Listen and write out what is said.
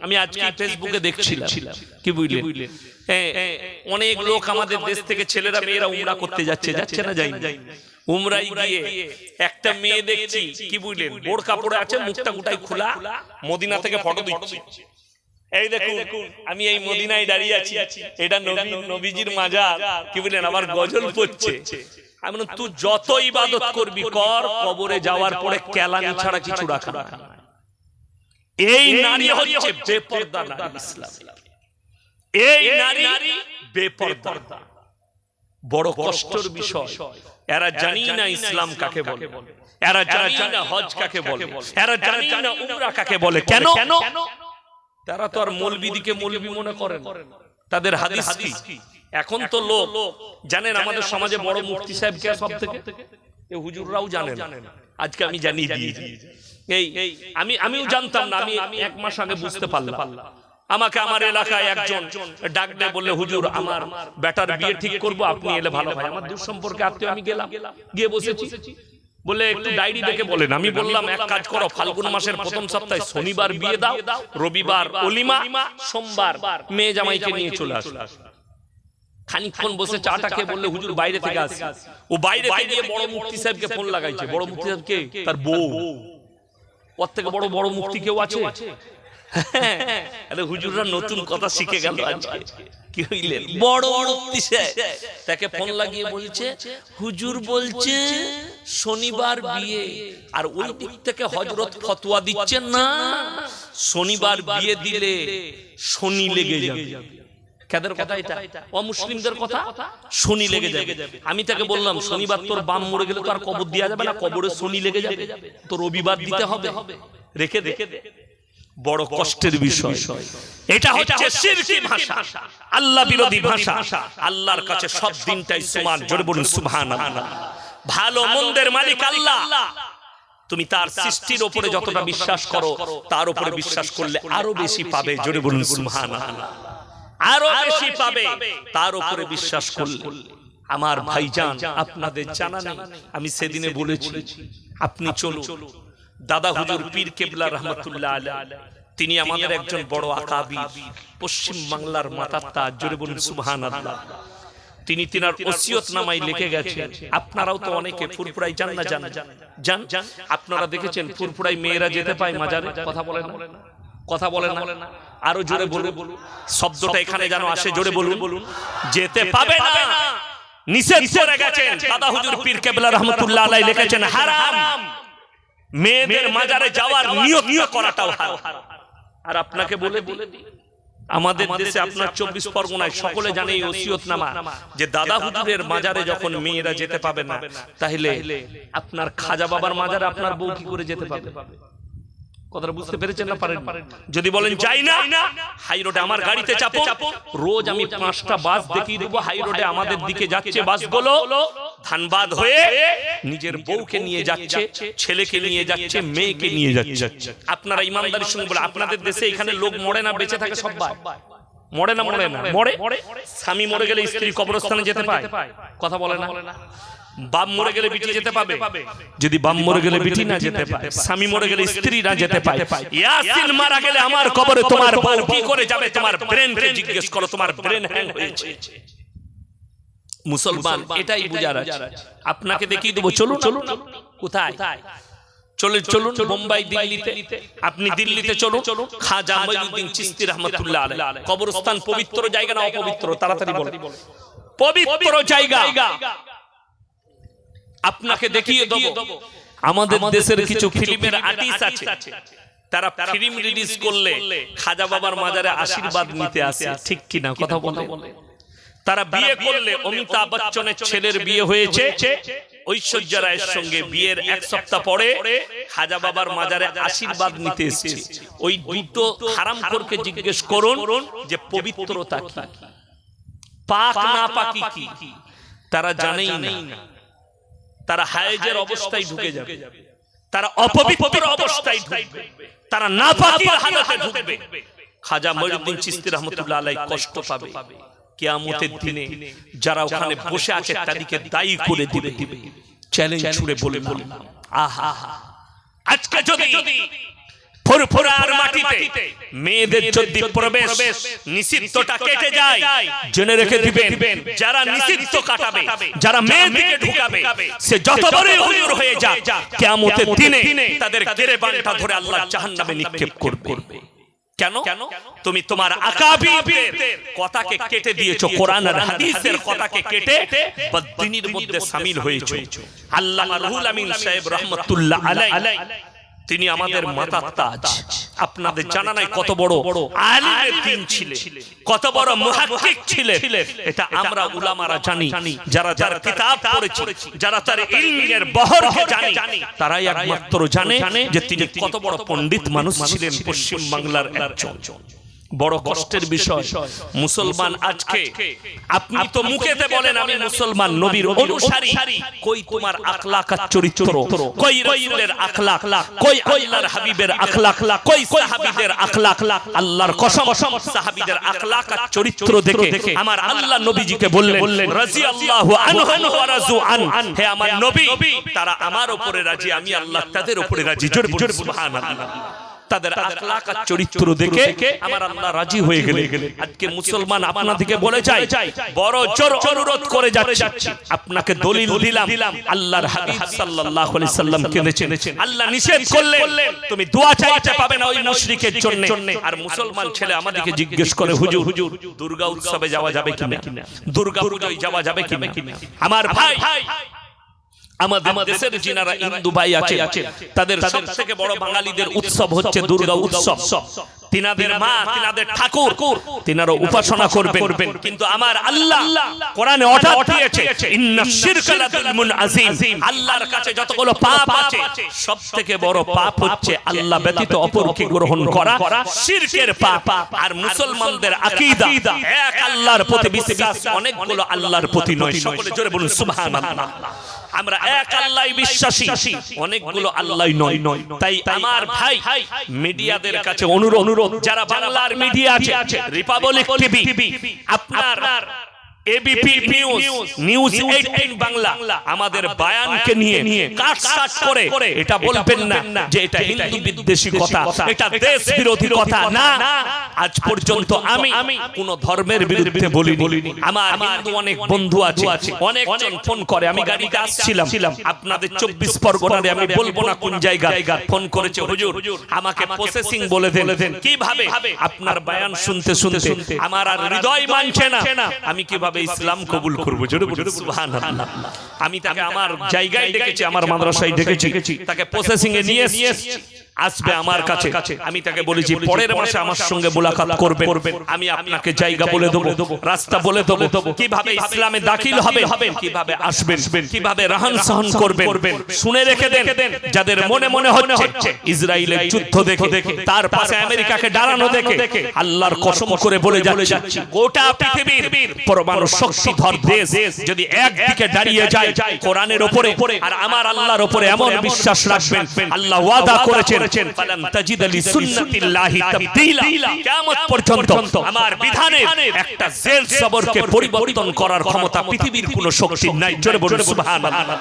আমি আজকে ফেসবুকে দেখছিলাম। কি বুঝলেন? হ্যাঁ, অনেক লোক আমাদের দেশ থেকে ছেলেরা মেয়েরা উমরা করতে যাচ্ছে যাচ্ছে না যাই উমরাই গিয়ে একটা মেয়ে দেখছি। কি বুঝলেন? আছে মুখটা গুটাই খোলা। মদিনা থেকে ফটো দিচ্ছে। এই দেখুন আমি এই মদিনায় দাঁড়িয়ে আছি। এটা নবী নবীজির মাজার। কি বললেন আমার গজল পড়ছে। আমি তুই যত ইবাদত করবি কর কবরে যাওয়ার পরে কেলানি ছাড়া কিছু রাখা না। এই নারী হচ্ছে বেপর্দা নারী। ইসলাম। এই নারী বেপর্দা। বড় কষ্টের বিষয়। এরা জানি না ইসলাম কাকে বলে। এরা জানি না হজ কাকে বলে। এরা জানি না উমরা কাকে বলে। কেন? তারা তো আর মৌলবিদিকে মৌলবি মনে করে না তাদের হাদিস কি? এখন তো লোক। জানেন আমাদের সমাজে বড় মুফতি সাহেব কে সব থেকে এ হুজুররাও জানেন। আজকে আমি জানি দিয়েছি। এই আমি আমিও জানতাম না আমি এক মাস আগে বুঝতে পারলাম। আমাকে আমার এলাকায় একজন ডাক দেয় বললে হুজুর আমার বেটার বিয়ে ঠিক করব আপনি এলে ভালো হয়। আমার দূর সম্পর্কে আত্মীয় আমি গেলাম গিয়ে বসেছি। বলে একটু ডায়েরি দেখে বলেন। আমি বললাম এক কাজ করো ফাল্গুন মাসের প্রথম সপ্তাহে শনিবার বিয়ে দাও রবিবার অলিমা সোমবার মেয়ে জামাইকে নিয়ে চলে আসো খানিকক্ষণ বসে চাটা খেয়ে বললে হুজুর বাইরে থেকে আসি। ও বাইরে থেকে গিয়ে বড় মুফতি সাহেবকে ফোন লাগাইছে বড় মুক্তি সাহেব কে তার বউ ওর থেকে বড় বড় মুফতি কেউ আছে? আরে হুজুররা নতুন কথা শিখে গেল আজকে। কি হইলেন? বড় মুফতি তাকে ফোন লাগিয়ে বলছে হুজুর বলছে শনিবার বিয়ে। আর ওই দিক থেকে হজরত ফতোয়া দিচ্ছেন না? শনিবার বিয়ে দিলে শনি লেগে যাবে। কাদের কথা এটা। অমুসলিমদের কথা শনি লেগে যাবে। আমি তাকে বললাম শনিবার তোর বাম মরে গেলে তো আর কবর দেওয়া যাবে না কবরে শনি লেগে যাবে। তো রবিবার দিতে হবে। রেখে দে। বড় কষ্টের বিষয়। এটা হচ্ছে শিরকি ভাষা। আল্লাহ বিরোধী ভাষা। আল্লাহর কাছে সব দিনটাই সমান। জোরে বলুন সুবহানাল্লাহ। ভালো মন্দের মালিক আল্লাহ। তুমি তার সৃষ্টির উপরে যতটা বিশ্বাস করো তার উপরে বিশ্বাস করলে আরও বেশি পাবে। জোরে বলুন সুবহানাল্লাহ। আরও বেশি পাবে। তার উপরে বিশ্বাস করলে আমার ভাইজান আপনাদের জানা নেই। আমি সেদিনে বলেছি আপনি চলুন। দাদা হুজুর পীর কেবলা রহমতুল্লাহ আলাইহি। তিনি আমাদের একজন বড় আকাবি। পশ্চিম বাংলার মাতাত্তা জোরে বলুন সুবহানাল্লাহ। তিনি তিনার ওসিয়ত নামাই লিখে গেছেন আপনারাও তো অনেকে ফুরফুরাই যান না জান জান। জান। আপনারা দেখেছেন ফুরফুরাই মেয়েরা যেতে পায় মাজারে? কথা বলে না। কথা বলে না। আরও জোরে বলুন। শব্দটা এখানে যেন আসে জোরে বলুন। বলুন। যেতে পাবে না। নিষেধ করে গেছেন। দাদা হুজুর পীর কেবলা রহমতুল্লাহ আলাইহি লিখেছেন হারাম। মেয়েদের মাজারে যাওয়ার নিয়ত নিয়ত করাটাও হারাম। আর আপনাকে বলে বলে দিই আমাদের দেশে আপনার চব্বিশ পরগনায় সকলে জানে এই ওসিয়ত নামা যে দাদা হুজুরের মাজারে যখন মেয়েরা যেতে পাবে না তাহলে আপনার খাজা বাবার মাজারে আপনার বউ কি করে যেতে পাবে? কথাটা বুঝতে পেরেছেন না পারেন যদি বলেন যাই না হাই রোডে আমার গাড়িতে চাপো। রোজ আমি পাঁচটা বাস দেখিয়ে দেবো হাই রোডে আমাদের দিকে যাচ্ছে বাসগুলো। ধানবাদ হয়ে নিজের বউকে নিয়ে যাচ্ছে ছেলেকে নিয়ে যাচ্ছে মেয়েকে নিয়ে যাচ্ছে। আপনারা ইমানদারির সঙ্গে বলে আপনাদের দেশে এখানে লোক মরে না বেঁচে থাকে সবাই। মরে না মরে না মরে স্বামী মরে গেলে স্ত্রী কবরস্থানে যেতে পায়। কথা বলে না। বাপ মরে গেলে বিটি যেতে পাবে। যদি বাপ মরে গেলে বিটি না যেতে পায় স্বামী মরে গেলে স্ত্রী না যেতে পায়। ইয়াসিন মারা গেলে আমার কবরে তোমার বউ কি করে যাবে? তোমার ব্রেনকে জিজ্ঞেস করো তোমার ব্রেন হ্যাং হয়েছে। মুসলমান এটাই বুঝার আছে। আপনাকে দেখিয়ে দেবো। চলুন চলুন কোথায়? চলে চলুন মুম্বাই দিল্লিতে। আপনি দিল্লিতে চলুন। চলুন। খাজা মঈনুদ্দিন চিশতি রহমাতুল্লাহ আলাইহি। কবরস্থান পবিত্র জায়গা না অপবিত্র? তাড়াতাড়ি বলে পবিত্র। জায়গা আপনাকে দেখিয়ে দেবো। আমাদের দেশের কিছু ফিল্মের আর্টিস্ট আছে। তারা ফিল্ম রিলিজ করলে খাজা বাবার মাজারে আশীর্বাদ নিতে আসে। ঠিক কিনা কথা বলে? তারা বিয়ে করলে অমিতাভ বচ্চনের ছেলের বিয়ে হয়েছে। ঐশ্বর্য রায়ের সঙ্গে বিয়ের এক সপ্তাহ পরে খাজা বাবার মাজারে আশীর্বাদ নিতে এসেছে। ওই দুটো হারাম করকে জিজ্ঞেস করুন যে পবিত্রতা কি? পাক না পাকি কি? তারা জানেই না তারা হায়েজের অবস্থায় ঢুকে যাবে। তারা অপবিত্র অবস্থায় ঢুকবে। তারা নাপাকির হালতে ঢুকবে। খাজা মঈনুদ্দিন চিশতি রাহমাতুল্লাহ আলাইহি কষ্ট পাবে। কিয়ামতের দিনে যারা ওখানে বসে আছে তাদেরকে দায়ী করে দিবে। চ্যালেঞ্জ ছুড়ে বলে বলে আহা। আজকে যদি ফুরফুরার মাটিতে। মেয়েদের যদি প্রবেশ নিষিদ্ধটা কেটে যায় জেনে রেখে দিবেন যারা নিষিদ্ধ কাটাবে যারা মেয়েদিকে ঢুকাবে সে যত বড়ই হুজুর হয়ে যাক কিয়ামতের দিনে তাদের গেরে ধরে আল্লাহ জাহান্নামে নিক্ষেপ করবে। কেন? তুমি তোমার আকাবিদের কথাকে কেটে দিয়েছ কোরআন আর হাদিসের কথাকে কেটে বদ্দিনীর মধ্যে শামিল হয়েছো। আল্লাহ রুহুল আমিন সাহেব রহমতুল্লাহ আলাই তিনি আমাদের মাতার তাজ। আপনাদের জানা নাই কত বড় বড় দিন ছিলেন। কত বড় মুহাক্কিক ছিলেন। এটা আমরা উলামারা জানি। যারা যারা কিতাব পড়েছে। যারা তার ইলমের বহরকে জানি তারাই একমাত্র জানে যে তিনি কত বড় পণ্ডিত মানুষ ছিলেন পশ্চিম বাংলার একজন। বড় কষ্টের বিষয়। মুসলমান আজকে আপনি তো মুখেতে বলেন আমি মুসলমান নবীর অনুসারী। কই তোমার আখলাক আর চরিত্র? কই রাসূলের আখলাক? কই আল্লাহর হাবিবের আখলাক? কই সাহাবীদের আখলাক? আল্লাহর কসম সাহাবীদের আখলাক আর চরিত্র দেখে আমার আল্লাহ নবীজিকে বললেন রাদিয়াল্লাহু আনহু ওয়া রাজু আন। হে আমার নবী তারা আমার উপরে রাজি আমি আল্লাহ তাদের উপরে রাজি। জোরে সুবহানাল্লাহ। তাদের আখলাক আর চরিত্র দেখে আমার আল্লাহ রাজি হয়ে গেলে আজকে মুসলমান আপনাদেরকে বলে যায় বড় জোর অনুরোধ করে যাচ্ছে। আপনাকে দলিল দিলাম। আল্লাহর হাবিব সাল্লাল্লাহু আলাইহি সাল্লাম কেঁদেছেন। আল্লাহ নিষেধ করলেন। তুমি দোয়া চাইতে পাবে না ওই মুশরিকের জন্য। আর মুসলমান ছেলে আমাদেরকে জিজ্ঞেস করে হুজুর হুজুর দুর্গা উৎসবে যাওয়া যাবে কিনা? দুর্গা পূজায় যাওয়া যাবে কিনা? আমার ভাই আমাদের দেশের যিনারা হিন্দু ভাই আছে তাদের সব থেকে বড় বাঙালিদের উৎসব হচ্ছে দুর্গা উৎসব। তিনাদের মা তিনাদের ঠাকুর তিনারা উপাসনা করবেন। কিন্তু আমার আল্লাহ কোরআনে অর্ডার দিয়েছে ইন্না শিরকা লাযুলমুন আযীম আল্লাহর কাছে যতগুলো পাপ আছে সব বড় পাপ হচ্ছে আল্লাহ ব্যতীত অপরকে গ্রহণ করা শিরকের পাপ আর মুসলমানদের আকীদা। এক আল্লাহর প্রতি বিশ্বাস অনেকগুলো আল্লাহর প্রতি নয় সকলে জোরে বলুন সুবহানাল্লাহ আমরা এক আল্লাহ বিশ্বাসী। অনেকগুলো আল্লাহ নয়। নয়। তাই আমার ভাই মিডিয়াদের কাছে অনুরোধ অনুরোধ যারা বাংলার মিডিয়া আছে রিপাবলিক টিভি আপনার এবিপি নিউজ নিউজ 18 বাংলা আমাদের বায়ানকে নিয়ে কাট কাট করে। এটা বলবেন না যে এটা হিন্দু বিদ্বেষী কথা। এটা দেশ বিরোধী কথা না। আজ পর্যন্ত আমি কোন ধর্মের বিরুদ্ধে বলিনি। আমার হিন্দু অনেক বন্ধু আছে। অনেকজন ফোন করে। আমি গাড়িতে আসছিলাম আপনাদের চব্বিশ পরগনারে আমি বলব না কোন জায়গায় ফোন করেছে। হুজুর আমাকে প্রসেসিং বলে দেন। কীভাবে? আপনার বায়ান শুনতে শুনতে আমার আর হৃদয় মানছে না আমি কীভাবে ইসলাম কবুল করব আমি তাকে আমার জায়গায় ডেকেছি আমার মাদ্রাসায় ডেকেছি তাকে প্রসেসিং এ নিয়ে এসেছি। আসবে আমার কাছে। আমি তাকে বলেছি পরের মাসে আমার সঙ্গে মোলাকাত করবেন। আমি আপনাকে জায়গা বলে দেবো। রাস্তা বলে দেবো। কীভাবে ইসলামে দাখিল হবে কীভাবে আসবেন? কীভাবে রাহান সাহান করবেন? শুনে রেখে দেন। যাদের মনে মনে হচ্ছে ইসরায়েলের যুদ্ধ দেখে দেখে। তার পাশে আমেরিকাকে দাঁড়ানো দেখে। আল্লাহর কসম করে বলে যাচ্ছে। গোটা পৃথিবীর পরমাণু শক্তিধর দেশ যদি একদিকে দাঁড়িয়ে যায় কোরআনের উপরে আর আমার আল্লাহর উপরে এমন বিশ্বাস রাখবেন আল্লাহ ওয়াদা করেছেন ফালান তাজিদ লিসুন্নাতিল্লাহি তাবদীলা। কিয়ামত পর্যন্ত আমার বিধানে একটা জেল সবরকে পরিবর্তন করার ক্ষমতা পৃথিবীর কোনো শক্তি নাই। জোরে বলুন সুবহানাল্লাহ।